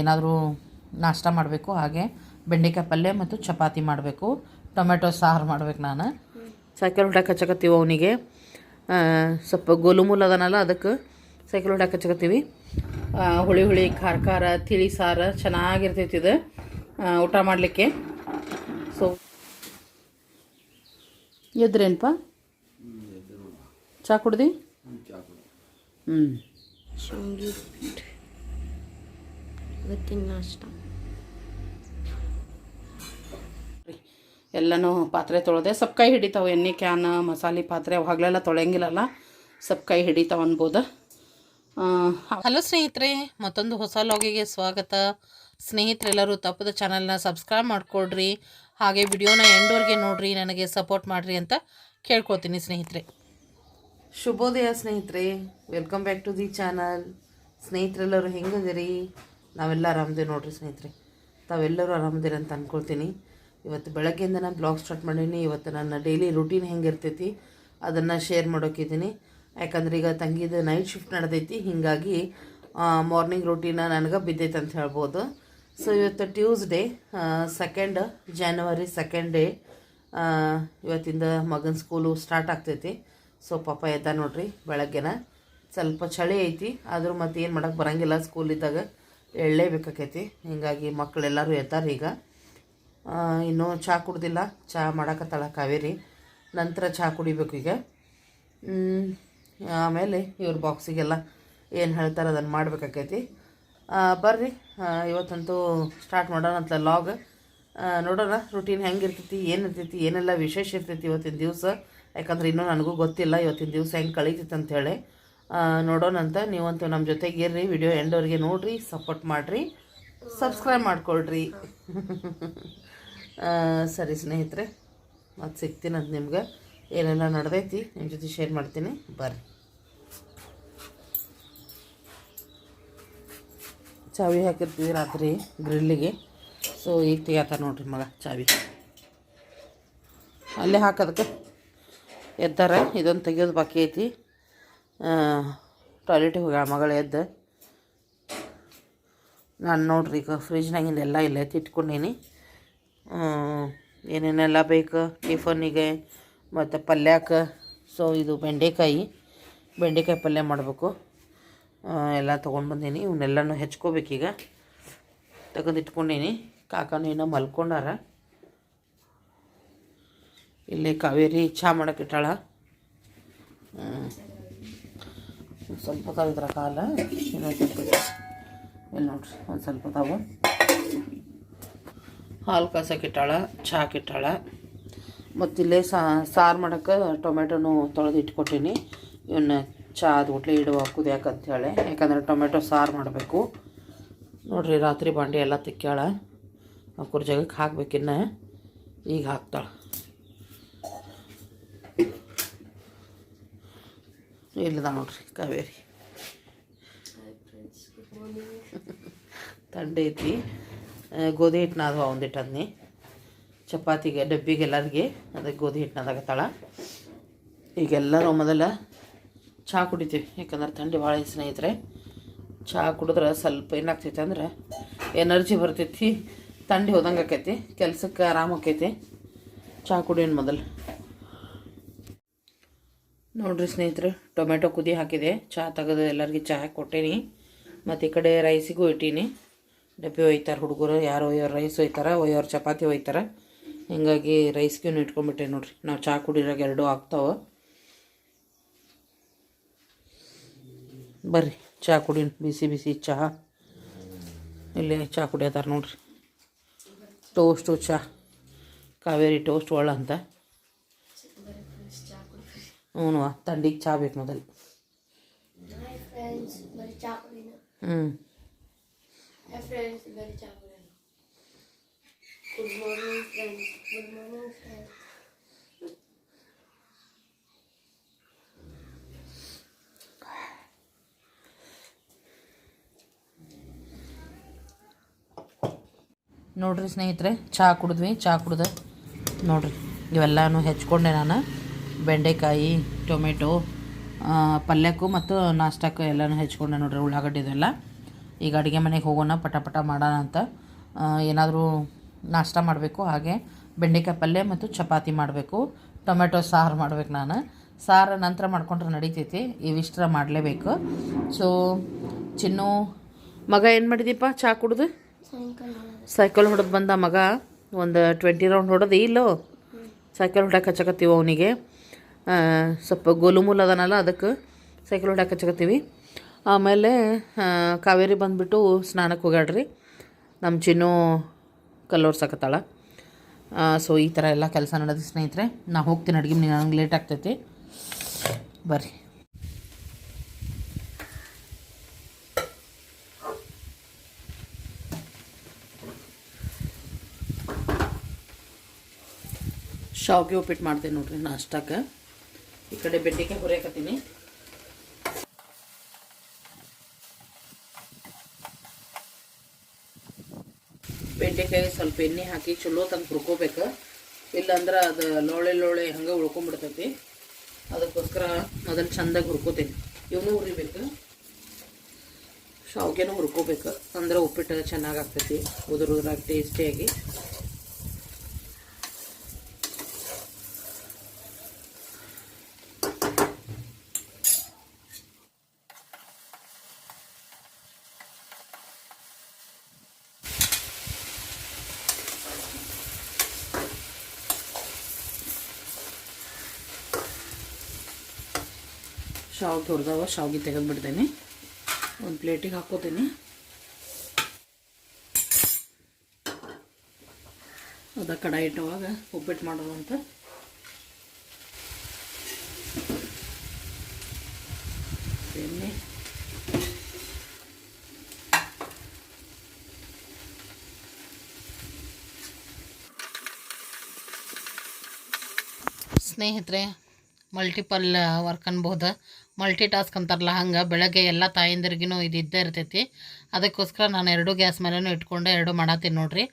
ಏನಾದರೂ ನಾಷ್ಟ ಮಾಡಬೇಕು ಹಾಗೆ ಬೆಂಡೆಕಾಯಿ ಪಲ್ಯ ಮತ್ತು ಚಪಾತಿ ಮಾಡಬೇಕು. ಟೊಮೆಟೊ ಸಾರು ಮಾಡ್ಬೇಕು ನಾನು. ಸೈಕಲ್ ಹೊಡ್ಯಾಕ ಹಚ್ಚಕತ್ತೀವಿ ಅವನಿಗೆ. ಸ್ವಲ್ಪ ಗೋಲು ಮೂಲ ಅದನಲ್ಲ ಅದಕ್ಕೆ ಸೈಕಲ್ ಹೊಡ್ಯಾಕ ಹಚ್ಚಕತ್ತೀವಿ. ಹುಳಿ ಹುಳಿ ಖಾರ ಖಾರ ತಿಳಿ ಸಾರು ಚೆನ್ನಾಗಿರ್ತೈತಿ ಇದು. ಊಟ ಮಾಡಲಿಕ್ಕೆ. ಸೊ ಎದ್ರೇನಪ್ಪ ಚಾ ಕುಡ್ದು? ಹ್ಞೂ ಇವತ್ತಿನ ನಾಷ್ಟ ಎಲ್ಲನೂ ಪಾತ್ರೆ ತೊಳೆದೆ ಸ್ವಲ್ಪ ಕೈ ಹಿಡಿತಾವೆ ಎಣ್ಣೆ ಕ್ಯಾನ್ ಮಸಾಲೆ ಪಾತ್ರೆ ಅವಾಗಲೆಲ್ಲ ತೊಳೆಯಂಗಿಲ್ಲಲ್ಲ ಸ್ವಲ್ಪ ಕೈ ಹಿಡಿತಾವೆ ಅನ್ಬೋದು. ಹಲೋ ಸ್ನೇಹಿತರೆ ಮತ್ತೊಂದು ಹೊಸ ಲಾಗಿಗೆ ಸ್ವಾಗತ. ಸ್ನೇಹಿತರೆಲ್ಲರೂ ತಪ್ಪದ ಚಾನಲ್ನ ಸಬ್ಸ್ಕ್ರೈಬ್ ಮಾಡಿಕೊಡ್ರಿ ಹಾಗೆ ವಿಡಿಯೋನ ಎಂಡೋರ್ಗೆ ನೋಡ್ರಿ ನನಗೆ ಸಪೋರ್ಟ್ ಮಾಡಿರಿ ಅಂತ ಕೇಳ್ಕೊತೀನಿ ಸ್ನೇಹಿತರೆ. ಶುಭೋದಯ ಸ್ನೇಹಿತರೆ welcome back to the channel ಸ್ನೇಹಿತರೆಲ್ಲರೂ ಹೆಂಗದಿರಿ ನಾವೆಲ್ಲ ಆರಾಮದೇವಿ ನೋಡ್ರಿ ಸ್ನೇಹಿತರೆ. ತಾವೆಲ್ಲರೂ ಆರಾಮದಿರ ಅಂತ ಅಂದ್ಕೊಳ್ತೀನಿ ಇವತ್ತು ಬೆಳಗ್ಗೆಯಿಂದ ನಾನು ಬ್ಲಾಗ್ ಸ್ಟಾರ್ಟ್ ಮಾಡೀನಿ. ಇವತ್ತು ನನ್ನ ಡೈಲಿ ರುಟೀನ್ ಹೆಂಗಿರ್ತೈತಿ ಅದನ್ನು ಶೇರ್ ಮಾಡೋಕ್ಕಿದ್ದೀನಿ ಯಾಕಂದ್ರೆ ಈಗ ತಂಗಿದು ನೈಟ್ ಶಿಫ್ಟ್ ನಡೆದೈತಿ. ಹೀಗಾಗಿ ಮಾರ್ನಿಂಗ್ ರುಟೀನ ನನಗೆ ಬಿದ್ದೈತೆ ಅಂತ ಹೇಳ್ಬೋದು. ಸೊ ಇವತ್ತು Tuesday second January second day ಇವತ್ತಿಂದ ಮಗನ ಸ್ಕೂಲು ಸ್ಟಾರ್ಟ್ ಆಗ್ತೈತಿ. ಸೊ ಪಾಪ ಎದ್ದ ನೋಡ್ರಿ ಬೆಳಗ್ಗೆನ. ಸ್ವಲ್ಪ ಚಳಿ ಐತಿ. ಆದರೂ ಮತ್ತೇನು ಮಾಡೋಕ್ಕೆ ಬರೋಂಗಿಲ್ಲ ಸ್ಕೂಲಿದ್ದಾಗ ಎಳ್ಳೇಬೇಕಾಕೈತಿ ಹೀಗಾಗಿ ಮಕ್ಕಳೆಲ್ಲರೂ ಎದ್ದಾರೆ ಈಗ. ಇನ್ನೂ ಚಹಾ ಕುಡ್ದಿಲ್ಲ. ಚಹಾ ಮಾಡಕ್ಕತ್ತಳ ಕಾವೇರಿ. ನಂತರ ಚಹಾ ಕುಡಿಬೇಕು ಈಗ. ಆಮೇಲೆ ಇವ್ರ ಬಾಕ್ಸಿಗೆಲ್ಲ ಏನು ಹೇಳ್ತಾರೆ ಅದನ್ನು ಮಾಡಬೇಕಾಕೈತಿ. ಬರ್ರಿ. ಇವತ್ತಂತೂ ಸ್ಟಾರ್ಟ್ ಮಾಡೋಣ ಅಂತ ಲಾಗ್. ನೋಡೋಣ ರುಟೀನ್ ಹೆಂಗೆ ಇರ್ತೈತಿ, ಏನು ಇರ್ತೈತಿ, ಏನೆಲ್ಲ ವಿಶೇಷ ಇರ್ತೈತಿ ಇವತ್ತಿನ ದಿವಸ. ಯಾಕಂದ್ರೆ ಇನ್ನೂ ನನಗೂ ಗೊತ್ತಿಲ್ಲ ಇವತ್ತಿನ ದಿವಸ ಹೆಂಗೆ ಕಳೀತೈತೆ ಅಂಥೇಳಿ ನೋಡೋಣ ಅಂತ. ನೀವಂತೂ ನಮ್ಮ ಜೊತೆಗೆ ಇರ್ರಿ, ವಿಡಿಯೋ ಎಂಡವ್ರಿಗೆ ನೋಡ್ರಿ ಸಪೋರ್ಟ್ ಮಾಡಿರಿ ಸಬ್ಸ್ಕ್ರೈಬ್ ಮಾಡ್ಕೊಳ್ರಿ. ಸರಿ ಸ್ನೇಹಿತರೆ, ಮತ್ತು ಸಿಗ್ತೀನಿ ಅದು ನಿಮ್ಗೆ. ಏನೆಲ್ಲ ನಡೆದೈತಿ ನಿಮ್ಮ ಜೊತೆ ಶೇರ್ ಮಾಡ್ತೀನಿ. ಬರ್ರಿ. ಚಾವಿ ಹಾಕಿರ್ತೀವಿ ರಾತ್ರಿ ಗ್ರಿಲ್ಲಿಗೆ. ಸೊ ಈಗ ತೆಗಿತಾರ ನೋಡ್ರಿ ಮಗ ಚಾವಿ. ಅಲ್ಲೇ ಹಾಕೋದಕ್ಕೆ ಎದ್ದಾರೆ, ಇದೊಂದು ತೆಗಿಯೋದು ಬಾಕಿ ಐತಿ. ಟಾಯ್ಲೆಟಿಗೆ ಹೋಗ್ಯಾಳ ಮಗಳು ಎದ್ದು. ನಾನು ನೋಡ್ರಿ ಈಗ ಫ್ರಿಜ್ನಾಗಿಂದ ಇಲ್ಲ ಇಟ್ಕೊಂಡೀನಿ ಆ, ಏನೇನೆಲ್ಲ ಬೇಕು ಟಿಫನಿಗೆ ಮತ್ತು ಪಲ್ಯಕ್ಕೆ ಸೊ ಇದು ಬೆಂಡೆಕಾಯಿ ಬೆಂಡೆಕಾಯಿ ಪಲ್ಯ ಮಾಡಬೇಕು. ಎಲ್ಲ ತೊಗೊಂಡು ಬಂದೀನಿ. ಇವನ್ನೆಲ್ಲನೂ ಹೆಚ್ಕೋಬೇಕೀಗ ತೆಗೆದು ಇಟ್ಕೊಂಡೀನಿ. ಕಾಕನೂ ಏನೋ ಮಲ್ಕೊಂಡಾರ. ಇಲ್ಲಿ ಕಾವೇರಿ ಚಹಾ ಮಾಡಕ್ಕೆ ಇಟ್ಟಾಳ. ಹ್ಮ್. ಒಂದ್ ಸ್ವಲ್ಪ ತಾವು ಕಾಲ ಇನ್ನೊಂದು. ಇಲ್ಲಿ ನೋಡ್ರಿ, ಒಂದು ಸ್ವಲ್ಪ ತಾವು. ಹಾಲು ಕಾಸಕ್ಕೆ ಚಹಾ ಚಹಾಕ್ಕೆ ಇಟ್ಟಾಳ. ಮತ್ತು ಇಲ್ಲೇ ಸಾರು ಮಾಡೋಕ್ಕೆ ಟೊಮೆಟೊನು ತೊಳೆದು ಇಟ್ಕೊಟ್ಟೀನಿ. ಇವನ್ನ ಚಹಾ ಒಟ್ಲೆ ಇಡುವ ಕುದಿಯಾಕ ಹೇಳಿ. ಯಾಕಂದ್ರೆ ಟೊಮೆಟೊ ಸಾರು ಮಾಡಬೇಕು. ನೋಡ್ರಿ, ರಾತ್ರಿ ಬಾಂಡಿ ಎಲ್ಲ ತಿಕ್ಕ್ಯಾಳ. ಅಕ್ಕೂರ ಜಾಗಕ್ಕೆ ಹಾಕ್ಬೇಕಿನ್ನ. ಈಗ ಹಾಕ್ತಾಳೆ. ಇಲ್ಲದ ನೋಡ್ರಿ ಕಾವೇರಿ ತಂಡ ಐತಿ. ಗೋಧಿ ಹಿಟ್ಟು ಒಂದು ಒಂದಿಟ್ಟು ಅದನ್ನೇ ಚಪಾತಿಗೆ, ಡಬ್ಬಿಗೆ ಎಲ್ಲರಿಗೆ ಅದಕ್ಕೆ ಗೋಧಿ ಹಿಟ್ಟು ನಾದಾಗತ್ತಾಳ ಈಗೆಲ್ಲರೂ ಮೊದಲ ಚಹಾ ಕುಡಿತೀವಿ, ಯಾಕಂದ್ರೆ ಥಂಡಿ ಭಾಳ ಸ್ನೇಹಿತರೆ. ಚಹಾ ಕುಡಿದ್ರೆ ಸ್ವಲ್ಪ ಏನಾಗ್ತೈತೆ ಅಂದ್ರೆ ಎನರ್ಜಿ ಬರ್ತೈತಿ ಥಂಡಿ ಹೋದಂಗೆ ಆಕೈತಿ ಕೆಲಸಕ್ಕೆ ಆರಾಮ ಆಕೈತಿ ಚಹಾ ಕುಡಿಯೋಣ ಮೊದಲು. ನೋಡ್ರಿ ಸ್ನೇಹಿತರೆ ಟೊಮೆಟೊ ಕುದಿ ಹಾಕಿದೆ. ಚಹಾ ತೆಗೆದು ಎಲ್ಲರಿಗೆ ಚಹಾ ಕೊಟ್ಟೇನಿ. ಮತ್ತು ಈ ಕಡೆ ರೈಸಿಗೂ ಇಟ್ಟೀನಿ. ಡಬ್ಬಿ ಒಯ್ತಾರೆ ಹುಡುಗರು, ಯಾರು ಒಯ್ಯೋರು ರೈಸ್ ಒಯ್ತಾರೆ, ಒಯ್ಯೋರು ಚಪಾತಿ ಒಯ್ತಾರೆ. ಹಿಂಗಾಗಿ ರೈಸ್ಗೂ ಇಟ್ಕೊಂಡ್ಬಿಟ್ಟೆ ನೋಡ್ರಿ. ನಾವು ಚಹಾ ಕುಡಿರಾಗ ಎರಡೂ ಆಗ್ತಾವೆ. ಬರ್ರಿ ಚಹಾ ಕುಡಿ ಬಿಸಿ ಬಿಸಿ ಚಹಾ ಇಲ್ಲಿ ಚಹಾ ಕುಡಿಯತ್ತಾರ ನೋಡ್ರಿ. ಟೋಸ್ಟು ಚಹಾ ಕಾವೇರಿ ಟೋಸ್ಟ್ ಒಳ್ಳ ಅಂತ. ಹ್ಞೂ ತಂಡಿಗೆ ಚಾ ಬೇಕು ಮೊದಲು. ಹ್ಞೂ. ನೋಡ್ರಿ ಸ್ನೇಹಿತರೆ ಚಾ ಕುಡಿದ್ವಿ ಚಹಾ ಕುಡ್ದ. ನೋಡ್ರಿ. ಇವೆಲ್ಲನೂ ಹೆಚ್ಕೊಂಡೆ ನಾನು. ಬೆಂಡೆಕಾಯಿ ಟೊಮೆಟೊ ಪಲ್ಯಕ್ಕೂ ಮತ್ತು ನಾಷ್ಟಕ್ಕೂ ಎಲ್ಲನೂ ಹೆಚ್ಕೊಂಡೆ ನೋಡ್ರಿ ಉಳ್ಳಾಗಡ್ಡೆ ಇದೆಲ್ಲ ಈಗ ಅಡುಗೆ ಮನೆಗೆ ಹೋಗೋಣ ಪಟ ಪಟ ಮಾಡೋಣ ಅಂತ. ಏನಾದರೂ ನಾಷ್ಟ ಮಾಡಬೇಕು ಹಾಗೆ ಬೆಂಡೆಕಾಯಿ ಪಲ್ಯ ಮತ್ತು ಚಪಾತಿ ಮಾಡಬೇಕು. ಟೊಮೆಟೊ ಸಾರು ಮಾಡ್ಬೇಕು ನಾನು. ಸಾರು ನಂತರ ಮಾಡ್ಕೊಂಡ್ರೆ ನಡೀತೈತಿ ಇವಿಷ್ಟರ ಮಾಡಲೇಬೇಕು. ಸೊ ಚಿನ್ನು ಮಗ ಏನು ಮಾಡಿದೀಪ ಚಹಾ ಕುಡ್ದು? ಸೈಕಲ್ ಹೊಡೆದು. ಬಂದ ಮಗ? ಒಂದು ಟ್ವೆಂಟಿ ರೌಂಡ್ ಹೊಡೆದು ಇಲ್ಲೋ? ಸೈಕಲ್ ಹೊಡ್ಯಾಕೆ ಹಚ್ಚಕತ್ತೀವಿ ಅವನಿಗೆ? ಸ್ವಲ್ಪ ಗೋಲುಮೂಲ್ ಅದನಲ್ಲ, ಅದಕ್ಕೆ ಸೈಕಲ್ ಹೊಡ್ಯಾಕೆ ಹಚ್ಚಕತ್ತೀವಿ ಆಮೇಲೆ ಕಾವೇರಿ ಬಂದುಬಿಟ್ಟು ಸ್ನಾನಕ್ಕೆ ಹೋಗ್ಯಾಡ್ರಿ ನಮ್ಮ ಚಿನ್ನು ಕಲ್ಲೋರ್ಸಕತ್ತಾಳ. ಸೊ ಈ ಥರ ಎಲ್ಲ ಕೆಲಸ ನಡೆದ ಸ್ನೇಹಿತರೆ. ನಾ ಹೋಗ್ತೀನಿ ಅಡುಗೆ ಮನೆ ನನಗೆ ಲೇಟ್ ಆಗ್ತೈತಿ. ಬರ್ರಿ. ಶಾವಿಗೆ ಉಪ್ಪಿಟ್ಟು ಮಾಡ್ತೀನಿ ನೋಡ್ರಿ ನಾಷ್ಟಕ್ಕೆ. ಈ ಕಡೆ ಬೆಂಡೆಕಾಯಿ ಹುರಿಯಕತ್ತೀನಿ. ಬೆಂಡೆಕಾಯಿ ಸ್ವಲ್ಪ ಎಣ್ಣೆ ಹಾಕಿ ಚಲೋ ತಂದು ಹುರ್ಕೋಬೇಕು. ಇಲ್ಲಾಂದ್ರೆ ಅದು ಲೋಳೆ ಲೋಳೆ ಹಂಗೆ ಉಳ್ಕೊಂಬಿಡ್ತೈತಿ. ಅದಕ್ಕೋಸ್ಕರ ಅದನ್ನು ಚಂದಾಗಿ ಹುರ್ಕೋತೀನಿ. ಇವನು ಹುರಿಬೇಕು. ಶಾವ್ಗೆನೂ ಹುರ್ಕೋಬೇಕು. ಅಂದ್ರೆ ಉಪ್ಪಿಟ್ಟು ಚೆನ್ನಾಗಿ ಆಗ್ತೈತಿ ಉದುರು ಉದುರಾಗಿ ಟೇಸ್ಟಿಯಾಗಿ ಶಾವ್ಗೆ ತೊರೆದವ ಶಾವ್ಗೆ ತೆಗೆದುಬಿಡ್ತೇನೆ. ಒಂದು ಪ್ಲೇಟಿಗೆ ಹಾಕೋತೀನಿ ಅದ ಕಡಾಯಿ ಇಟ್ಟವಾಗ ಉಪ್ಪಿಟ್ಟು ಮಾಡೋಣ ಅಂತ. ಎಣ್ಣೆ. ಸ್ನೇಹಿತರೆ ಮಲ್ಟಿಪಲ್ ವರ್ಕ್ ಅನ್ಬೋದು. ಮಲ್ಟಿ ಟಾಸ್ಕ್ ಅಂತಾರಲ್ಲ, ಹಂಗೆ ಬೆಳಗ್ಗೆ ಎಲ್ಲ ತಾಯಿಂದರಿಗೂ ಇದು ಇದ್ದೇ ಇರ್ತೈತಿ. ಅದಕ್ಕೋಸ್ಕರ ನಾನು ಎರಡು ಗ್ಯಾಸ್ ಮೇಲೂ ಇಟ್ಕೊಂಡು, ಎರಡು ಮಾಡತ್ತೀನಿ ನೋಡಿರಿ.